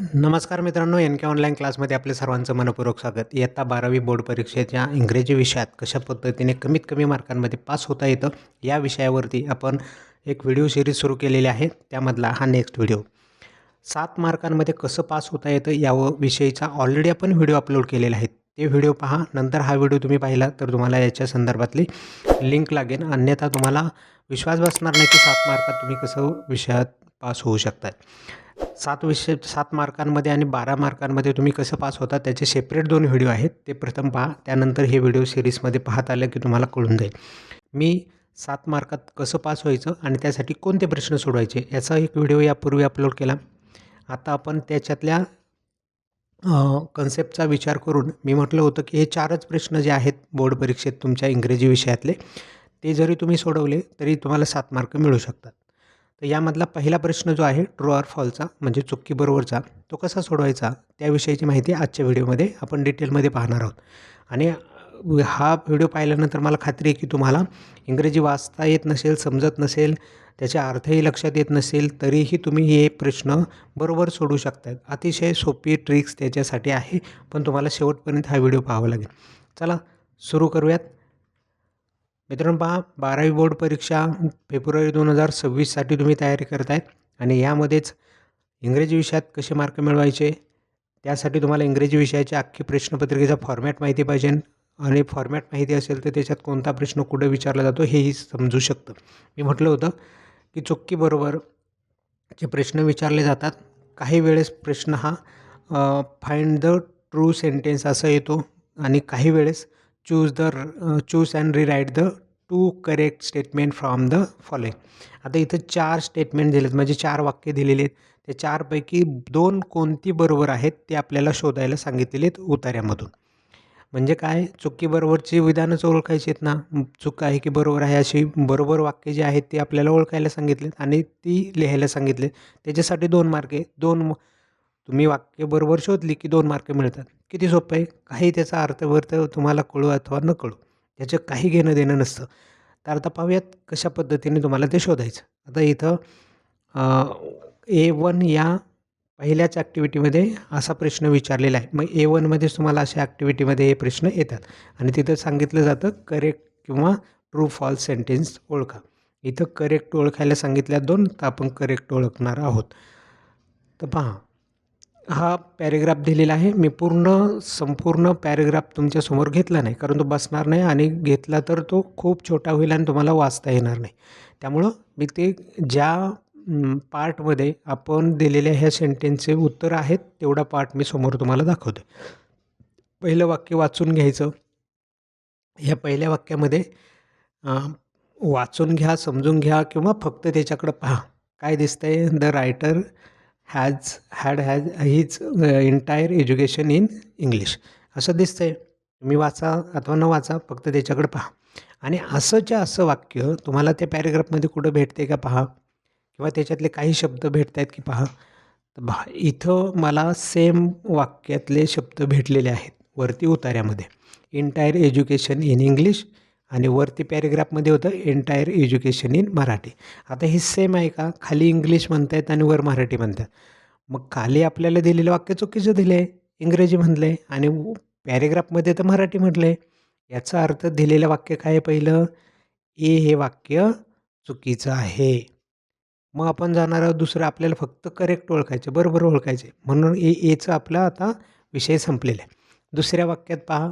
नमस्कार मित्रांनो एन के ऑनलाईन क्लासमध्ये आपले सर्वांचं मनपूर्वक स्वागत. इयत्ता बारावी बोर्ड परीक्षेच्या इंग्रजी विषयात कशा पद्धतीने कमीत कमी मार्कांमध्ये पास होता येतं या विषयावरती आपण एक व्हिडिओ सिरीज सुरू केलेली आहे. त्यामधला हा नेक्स्ट व्हिडिओ सात मार्कांमध्ये कसं पास होता येतं याविषयीचा विषयीचा ऑलरेडी आपण व्हिडिओ अपलोड केलेला आहे. ते व्हिडिओ पहा. नंतर हा व्हिडिओ तुम्ही पाहिला तर तुम्हाला याच्या संदर्भातली लिंक लागेल. अन्यथा तुम्हाला विश्वास बसणार नाही की सात मार्कात तुम्ही कसं विषयात पास होऊ शकतात सात विषय सात मार्कांमध्ये आणि बारा मार्कांमध्ये तुम्ही कसं पास होता त्याचे सेपरेट दोन व्हिडिओ आहेत. ते प्रथम पहा त्यानंतर हे व्हिडिओ सिरीजमध्ये पाहत आलं की तुम्हाला कळून जाईल. मी सात मार्कात कसं पास व्हायचं आणि त्यासाठी कोणते प्रश्न सोडवायचे याचा एक व्हिडिओ यापूर्वी अपलोड केला. आता आपण त्याच्यातल्या कन्सेप्टचा विचार करून मी म्हटलं होतं की हे चारच प्रश्न जे आहेत बोर्ड परीक्षेत तुमच्या इंग्रजी विषयातले ते जरी तुम्ही सोडवले तरी तुम्हाला सात मार्क मिळू शकतात. तर यामधला पहिला प्रश्न जो आहे ट्रू आर फॉलचा म्हणजे चुकी बरोबरचा तो कसा सोडवायचा? त्याविषयीची माहिती आजच्या व्हिडिओमध्ये आपण डिटेलमध्ये पाहणार आहोत. आणि हा व्हिडिओ पाहिल्यानंतर मला खात्री आहे की तुम्हाला इंग्रजी वाचता येत नसेल समजत नसेल त्याचे अर्थही लक्षात येत नसेल तरीही तुम्ही हे प्रश्न बरोबर सोडू शकतात अतिशय सोपी ट्रिक्स त्याच्यासाठी आहे पण तुम्हाला शेवटपर्यंत हा व्हिडिओ पाहावा लागेल. चला सुरू करूयात. मित्रांनो पहा बारावी बोर्ड परीक्षा फेब्रुवारी दोन हजार सव्वीससाठी तुम्ही तयारी करतायत आणि यामध्येच इंग्रजी विषयात कसे मार्क मिळवायचे त्यासाठी तुम्हाला इंग्रजी विषयाची अख्खी प्रश्नपत्रिकेचा फॉर्मॅट माहिती पाहिजे आणि फॉर्मॅट माहिती असेल तर त्याच्यात कोणता प्रश्न कुठं विचारला जातो हेही समजू शकतं. मी म्हटलं होतं की चुक्की बरोबर जे प्रश्न विचारले जातात काही वेळेस प्रश्न हा फाइंड द ट्रू सेंटेन्स असा येतो आणि काही वेळेस choose the choose and rewrite the two correct statement from the following आता इथं चार स्टेटमेंट दिलेत. म्हणजे चार वाक्य दिलेले आहेत. ते चारपैकी दोन कोणती बरोबर आहेत ते आपल्याला शोधायला सांगितलेले आहेत उतार्यामधून. म्हणजे काय? चुकी बरोबरची विधानच ओळखायची आहेत ना? चूक आहे की बरोबर आहे अशी बरोबर वाक्य जे आहेत ते आपल्याला ओळखायला सांगितलेत आणि ती लिहायला सांगितले त्याच्यासाठी दोन मार्क आहे दोन तुम्ही वाक्य बरोबर शोधली की दोन मार्क मिळतात. किती सोपं आहे? काही त्याचा अर्थवर्थ तुम्हाला कळू अथवा न कळू याचं काही घेणं देणं नसतं. तर आता पाहूयात कशा पद्धतीने तुम्हाला ते शोधायचं. आता इथं ए वन या पहिल्याच ॲक्टिव्हिटीमध्ये असा प्रश्न विचारलेला आहे. मग ए वनमध्येच तुम्हाला अशा ॲक्टिव्हिटीमध्ये हे प्रश्न येतात. आणि तिथं सांगितलं जातं करेक्ट किंवा ट्रू फॉल्स सेंटेन्स ओळखा. इथं करेक्ट ओळखायला सांगितल्या दोन तर आपण करेक्ट ओळखणार आहोत. तर पहा हा पॅरेग्राफ दिलेला आहे. मी पूर्ण संपूर्ण पॅरेग्राफ तुमच्यासमोर घेतला नाही. कारण तो बसणार नाही आणि घेतला तर तो खूप छोटा होईल आणि तुम्हाला वाचता येणार नाही. त्यामुळं मी ते ज्या पार्टमध्ये आपण दिलेल्या ह्या सेंटेन्सचे उत्तर आहेत तेवढा पार्ट मी समोर तुम्हाला दाखवतो पहिलं वाक्य वाचून घ्यायचं. ह्या पहिल्या वाक्यामध्ये वाचून घ्या समजून घ्या किंवा फक्त त्याच्याकडं पहा. काय दिसतंय? The writer has had has his entire education in English असं दिसतं आहे तुम्ही वाचा अथवा न वाचा फक्त त्याच्याकडं पहा. आणि असंच्या असं वाक्य तुम्हाला त्या पॅरेग्राफमध्ये कुठं भेटते का पहा? किंवा त्याच्यातले काही शब्द भेटत आहेत की पहा? तर भा इथं मला सेम वाक्यातले शब्द भेटलेले आहेत. वरती उतार्यामध्ये एंटायर एज्युकेशन इन इंग्लिश आणि वरती पॅरेग्राफमध्ये होतं एंटायर एज्युकेशन इन मराठी आता हे सेम आहे का? खाली इंग्लिश म्हणतायत आणि वर मराठी म्हणतात मग खाली आपल्याला दिलेलं वाक्य चुकीचं दिलं आहे इंग्रजी म्हणलं आहे आणि पॅरेग्राफमध्ये तर मराठी म्हटलं आहे याचा अर्थ दिलेलं वाक्य काय आहे पहिलं? ए हे वाक्य चुकीचं आहे. मग आपण जाणार आहोत दुसरं आपल्याला फक्त करेक्ट ओळखायचे बरोबर ओळखायचे म्हणून ए एचं आपला आता विषय संपलेला आहे. दुसऱ्या वाक्यात पहा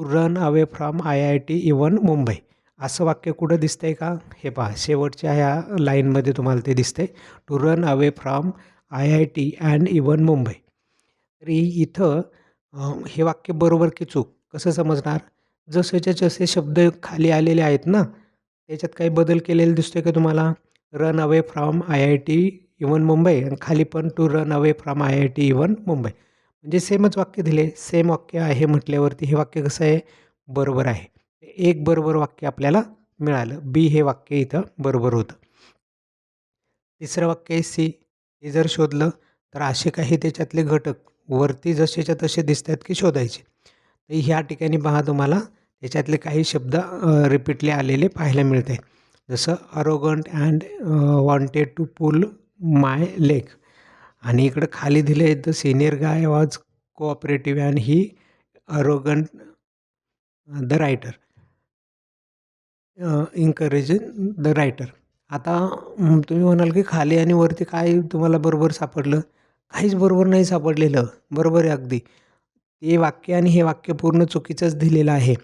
run away from I I T even Mumbai असं वाक्य कुठं दिसतं आहे का? हे पहा शेवटच्या ह्या लाईनमध्ये तुम्हाला ते दिसतंय. To run away from I I T and even Mumbai तरी इथं हे वाक्य बरोबर की चूक? कसं समजणार? जसेच्या जसे शब्द खाली आलेले आहेत ना त्याच्यात काही बदल केलेले दिसतोय का तुम्हाला? Run away from I I T even Mumbai आणि खाली पण to run away from I I T even Mumbai म्हणजे सेमच वाक्य दिले. सेम वाक्य आहे म्हटल्यावरती हे वाक्य कसं आहे? बरोबर आहे. एक बरोबर वाक्य आपल्याला मिळालं. बी हे वाक्य इथं बरोबर होतं. तिसरं वाक्य आहे सी. हे जर शोधलं तर असे काही त्याच्यातले घटक वरती जसेच्या तसे दिसतात की शोधायचे. तर ह्या ठिकाणी पहा तुम्हाला त्याच्यातले काही शब्द रिपीटले आलेले पाहायला मिळते जसं arrogant and wanted to pull my leg आणि इकडं खाली दिलं आहे the senior guy was cooperative and he arrogant the writer encourage the writer आता तुम्ही म्हणाल की खाली आणि वरती काय तुम्हाला बरोबर सापडलं? काहीच बरोबर नाही सापडलेलं. बरोबर आहे अगदी. ते वाक्य आणि हे वाक्य पूर्ण चुकीचंच दिलेलं आहे.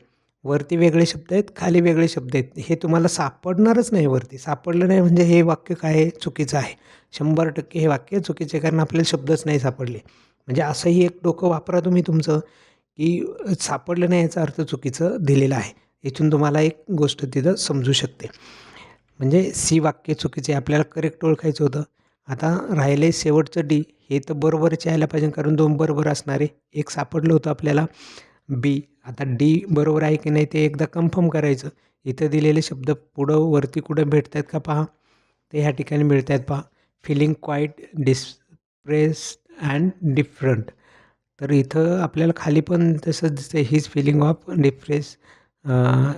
वरती वेगळे शब्द आहेत खाली वेगळे शब्द आहेत. हे तुम्हाला सापडणारच नाही वरती. सापडलं नाही म्हणजे हे वाक्य काय आहे? चुकीचं आहे. शंभर टक्के हे वाक्य चुकीचे कारण आपल्याला शब्दच नाही सापडले. म्हणजे असंही एक डोकं वापरा तुम्ही तुमचं की सापडलं नाही याचा अर्थ चुकीचं दिलेलं आहे. इथून तुम्हाला एक गोष्ट तिथं समजू शकते. म्हणजे सी वाक्य चुकीचे आपल्याला करेक्ट ओळखायचं होतं. आता राहिले शेवटचं डी हे तर बरोबरच यायला पाहिजे कारण दोन बरोबर असणारे. एक सापडलं होतं आपल्याला. बी. आता डी बरोबर आहे की नाही ते एकदा कन्फर्म करायचं. इथं दिलेले शब्द पुढं वरती कुठं भेटत आहेत का पहा. ते ह्या ठिकाणी मिळत आहेत पहा. Feeling quite depressed and different तर इथं आपल्याला खाली पण तसंच दिसतं his feeling of depress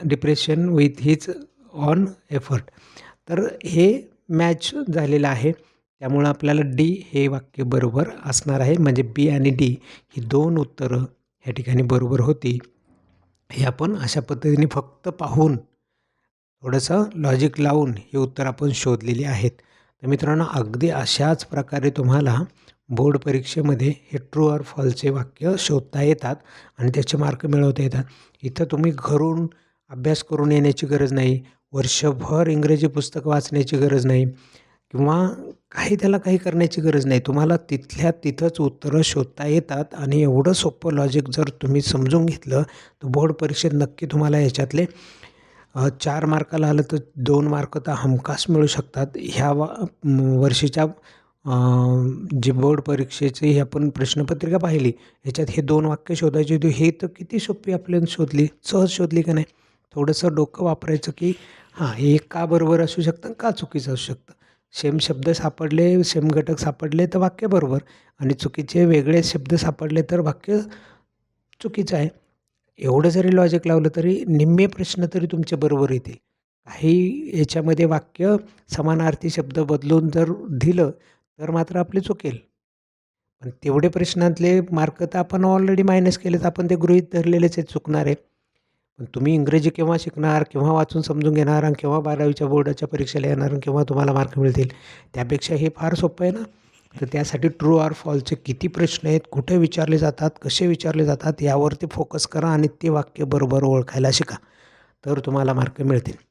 depression with his own effort तर हे मॅच झालेलं आहे. त्यामुळं आपल्याला डी हे वाक्य बरोबर असणार आहे. म्हणजे बी आणि डी ही दोन उत्तरं ह्या ठिकाणी बरोबर होती. हे आपण अशा पद्धतीने फक्त पाहून थोडंसं लॉजिक लावून हे उत्तर आपण शोधलेली आहेत. तर मित्रांनो अगदी अशाच प्रकारे तुम्हाला बोर्ड परीक्षेमध्ये हे ट्रू ऑर फॉलचे वाक्य शोधता येतात आणि त्याचे मार्क मिळवता येतात. इथं तुम्ही घरून अभ्यास करून येण्याची गरज नाही. वर्षभर इंग्रजी पुस्तक वाचण्याची गरज नाही. किंवा काही त्याला काही करण्याची गरज नाही. तुम्हाला तिथल्या तिथंच उत्तरं शोधता येतात आणि एवढं सोपं लॉजिक जर तुम्ही समजून घेतलं तर बोर्ड परीक्षेत नक्की तुम्हाला याच्यातले चार मार्काला आलं तर दोन मार्क तर हमखास मिळू शकतात. ह्या वा वर्षीच्या जी बोर्ड परीक्षेची ही आपण प्रश्नपत्रिका पाहिली ह्याच्यात हे दोन वाक्य शोधायचे होते. हे तर किती सोपी आपल्याला शोधली सहज शोधली का नाही? थोडंसं डोकं वापरायचं की हां हे का बरोबर असू शकतं का चुकीचं असू शकतं? सेम शब्द सापडले सेम घटक सापडले तर वाक्य बरोबर आणि चुकीचे वेगळे शब्द सापडले तर वाक्य चुकीचं आहे. एवढं जरी लॉजिक लावलं तरी निम्मे प्रश्न तरी तुमचे बरोबर येतील. काही याच्यामध्ये वाक्य समानार्थी शब्द बदलून जर दिलं तर मात्र आपले चुकेल पण तेवढे प्रश्नातले मार्क तर आपण ऑलरेडी मायनस केलेत आपण ते गृहीत धरलेलेच आहेत चुकणार. आहे पण तुम्ही इंग्रजी केव्हा शिकणार केव्हा वाचून समजून घेणार आणि केव्हा बारावीच्या बोर्डाच्या परीक्षेला येणार आणि केव्हा तुम्हाला मार्क मिळतील त्यापेक्षा हे फार सोपं आहे ना? तर त्यासाठी ट्रू आर फॉलचे किती प्रश्न आहेत कुठे विचारले जातात कसे विचारले जातात यावरती फोकस करा आणि ते वाक्य बरोबर ओळखायला शिका. तर तुम्हाला मार्क मिळतील.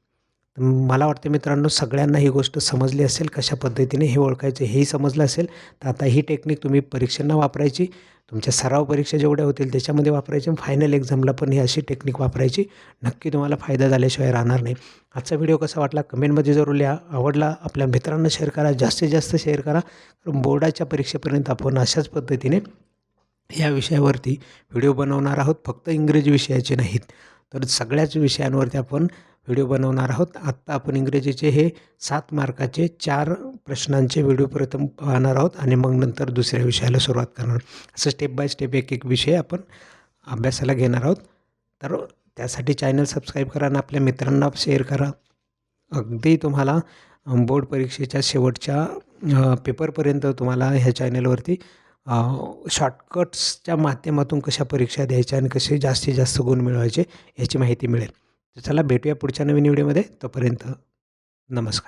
मला वाटतं मित्रांनो सगळ्यांना ही गोष्ट समजली असेल कशा पद्धतीने हे ओळखायचं हेही समजलं असेल. तर आता ही टेक्निक तुम्ही परीक्षांना वापरायची तुमच्या सराव परीक्षा जेवढ्या होतील त्याच्यामध्ये वापरायची फायनल एक्झामला पण ही अशी टेक्निक वापरायची. नक्की तुम्हाला फायदा झाल्याशिवाय राहणार नाही. आजचा व्हिडिओ कसा वाटला कमेंटमध्ये जरूर लिहा. आवडला आपल्या मित्रांना शेअर करा जास्तीत जास्त शेअर करा. कारण बोर्डाच्या परीक्षेपर्यंत आपण अशाच पद्धतीने या विषयावरती व्हिडिओ बनवणार आहोत. फक्त इंग्रजी विषयाचे नाहीत तर सगळ्याच विषयांवरती आपण व्हिडिओ बनवणार आहोत. आत्ता आपण इंग्रजीचे हे सात मार्काचे चार प्रश्नांचे व्हिडिओ प्रथम पाहणार आहोत आणि मग नंतर दुसऱ्या विषयाला सुरुवात करणार. असं स्टेप बाय स्टेप एक एक विषय आपण अभ्यासाला घेणार आहोत. तर त्यासाठी चॅनल सबस्क्राईब करा आणि आपल्या मित्रांना शेअर करा. अगदी तुम्हाला बोर्ड परीक्षेच्या शेवटच्या पेपरपर्यंत तुम्हाला ह्या चॅनलवरती शॉर्टकट्सच्या माध्यमातून कशा परीक्षा द्यायच्या आणि कसे जास्तीत जास्त गुण मिळवायचे याची माहिती मिळेल. तर चला भेटूया पुढच्या नवीन व्हिडिओमध्ये. तोपर्यंत नमस्कार.